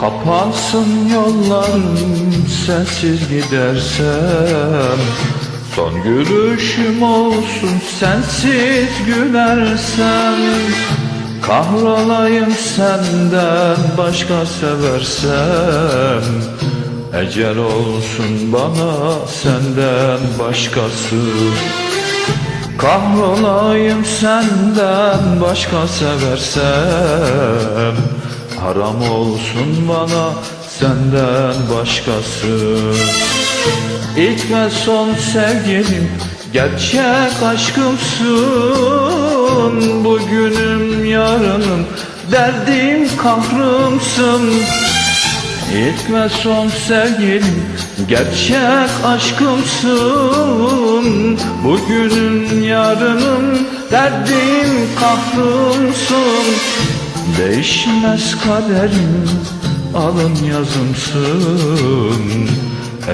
Kapansın yollarım sensiz gidersem. Son gülüşüm olsun sensiz gülersem. Kahrolayım senden başka seversem. Ecel olsun bana senden başkası. Kahrolayım senden başka seversem Haram olsun bana senden başkası. İlk ve son sevgilim Gerçek aşkımsın. Bugünüm yarınım Derdim kahrımsın. İlk ve son sevgilim Gerçek aşkımsın. Bugünüm yarınım Derdim kahrımsın Değişmez kaderim Alın yazımsın.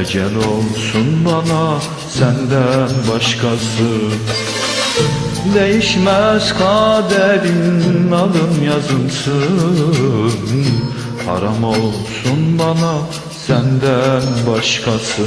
Ecel olsun bana senden başkası. Değişmez kaderim alın yazımsın. Haram olsun bana senden başkası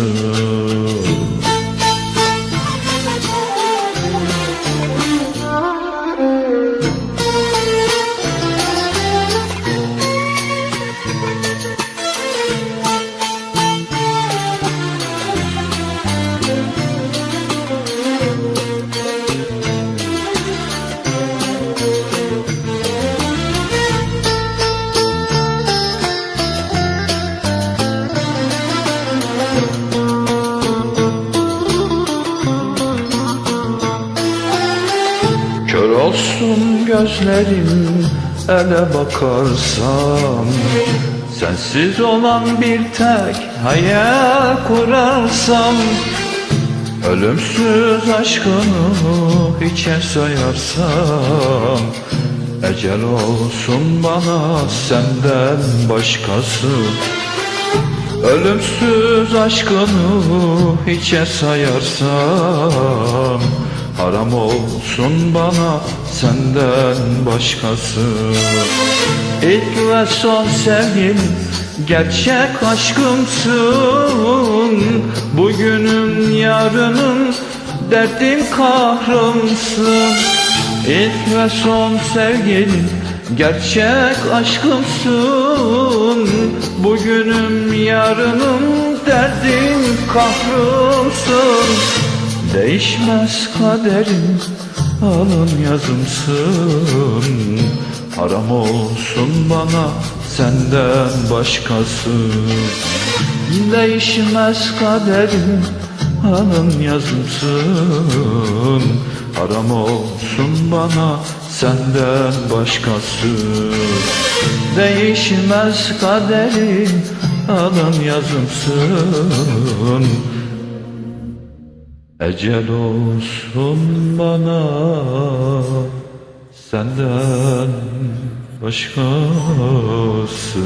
Kör olsun gözlerim ele bakarsam Sensiz olan bir tek hayal kurarsam. Ölümsüz aşkını hiçe sayarsam. Ecel olsun bana senden başkası. Ölümsüz aşkını hiçe sayarsam Haram olsun bana senden başkası. İlk ve son sevgilim Gerçek aşkımsın. Bugünüm yarınım Derdim kahrımsın. İlk ve son sevgilim Gerçek aşkımsın. Bugünüm yarınım Derdim kahrımsın Değişmez kaderim alın yazımsın. Haram olsun bana senden başkası. Değişmez kaderim alın yazımsın. Haram olsun bana senden başkası. Değişmez kaderim alın yazımsın Ecel olsun bana senden başkası